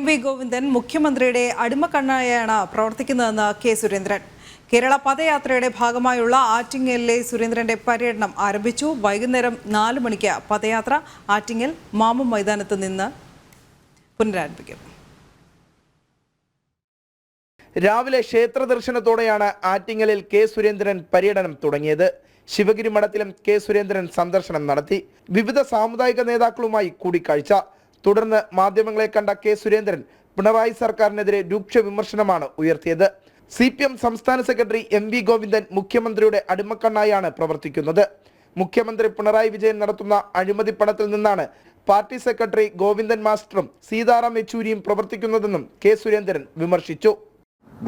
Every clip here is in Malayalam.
എം വി ഗോവിന്ദൻ മുഖ്യമന്ത്രിയുടെ അടിമക്കണ്ണായാണ് പ്രവർത്തിക്കുന്നതെന്ന് കെ സുരേന്ദ്രൻ. കേരള പദയാത്രയുടെ ഭാഗമായുള്ള ആറ്റിങ്ങലിലെ സുരേന്ദ്രന്റെ പര്യടനം ആരംഭിച്ചു. വൈകുന്നേരം നാല് മണിക്ക് പദയാത്ര ആറ്റിങ്ങൽ മാമം മൈതാനത്ത് നിന്ന് പുനരാരംഭിക്കും. രാവിലെ ക്ഷേത്ര ദർശനത്തോടെയാണ് ആറ്റിങ്ങലിൽ കെ സുരേന്ദ്രൻ പര്യടനം തുടങ്ങിയത്. ശിവഗിരി മഠത്തിലും കെ സുരേന്ദ്രൻ സന്ദർശനം നടത്തി. വിവിധ സാമുദായിക നേതാക്കളുമായി കൂടിക്കാഴ്ച. തുടർന്ന് മാധ്യമങ്ങളെ കണ്ട കെ സുരേന്ദ്രൻ പിണറായി സർക്കാരിനെതിരെ രൂക്ഷ വിമർശനമാണ് ഉയർത്തിയത്. സി പി എം സംസ്ഥാന സെക്രട്ടറി എം വി ഗോവിന്ദൻ മുഖ്യമന്ത്രിയുടെ അടിമക്കണ്ണായാണ് പ്രവർത്തിക്കുന്നത്. മുഖ്യമന്ത്രി പിണറായി വിജയൻ നടത്തുന്ന അഴിമതി പണത്തിൽ നിന്നാണ് പാർട്ടി സെക്രട്ടറി ഗോവിന്ദൻ മാസ്റ്ററും സീതാറാം യെച്ചൂരിയും പ്രവർത്തിക്കുന്നതെന്നും കെ സുരേന്ദ്രൻ വിമർശിച്ചു.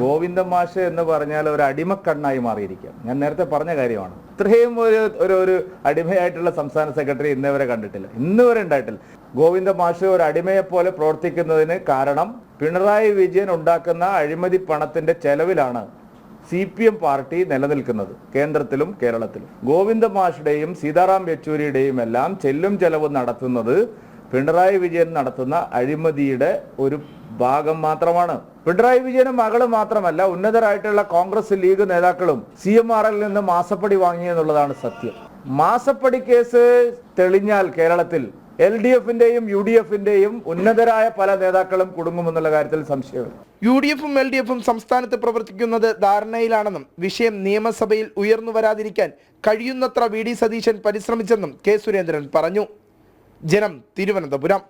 ഗോവിന്ദ മാഷ് എന്ന് പറഞ്ഞാൽ ഒരു അടിമക്കണ്ണായി മാറിയിരിക്കാം ഞാൻ നേരത്തെ പറഞ്ഞ കാര്യമാണ്. ഇത്രയും ഒരു ഒരു ഒരു അടിമയായിട്ടുള്ള സംസ്ഥാന സെക്രട്ടറി ഇന്നേവരെ കണ്ടിട്ടില്ല. ഇന്ന് വരെ ഉണ്ടായിട്ടില്ല. ഗോവിന്ദ മാഷ് ഒരു അടിമയെ പോലെ പ്രവർത്തിക്കുന്നതിന് കാരണം പിണറായി വിജയൻ ഉണ്ടാക്കുന്ന അഴിമതി പണത്തിന്റെ ചെലവിലാണ് സി പി എം പാർട്ടി നിലനിൽക്കുന്നത് കേന്ദ്രത്തിലും കേരളത്തിലും. ഗോവിന്ദ മാഷുടെയും സീതാറാം യെച്ചൂരിയുടെയും എല്ലാം ചെല്ലും ചെലവ് നടത്തുന്നത് പിണറായി വിജയൻ നടത്തുന്ന അഴിമതിയുടെ ഒരു ഭാഗം മാത്രമാണ്. പിണറായി വിജയനും മകൾ മാത്രമല്ല ഉന്നതരായിട്ടുള്ള കോൺഗ്രസ് ലീഗ് നേതാക്കളും സി എം ആർ നിന്ന് മാസപ്പടി വാങ്ങിയെന്നുള്ളതാണ് സത്യം. മാസപ്പടി കേസ് തെളിഞ്ഞാൽ കേരളത്തിൽ എൽ ഡി എഫിന്റെയും യു ഡി എഫിന്റെയും ഉന്നതരായ പല നേതാക്കളും കുടുങ്ങുമെന്നുള്ള കാര്യത്തിൽ സംശയമില്ല. യു ഡി എഫും എൽ ഡി എഫും സംസ്ഥാനത്ത് പ്രവർത്തിക്കുന്നത് ധാരണയിലാണെന്നും വിഷയം നിയമസഭയിൽ ഉയർന്നു വരാതിരിക്കാൻ കഴിയുന്നത്ര വി ഡി സതീശൻ പരിശ്രമിച്ചെന്നും കെ സുരേന്ദ്രൻ പറഞ്ഞു. ജനം തിരുവനന്തപുരം.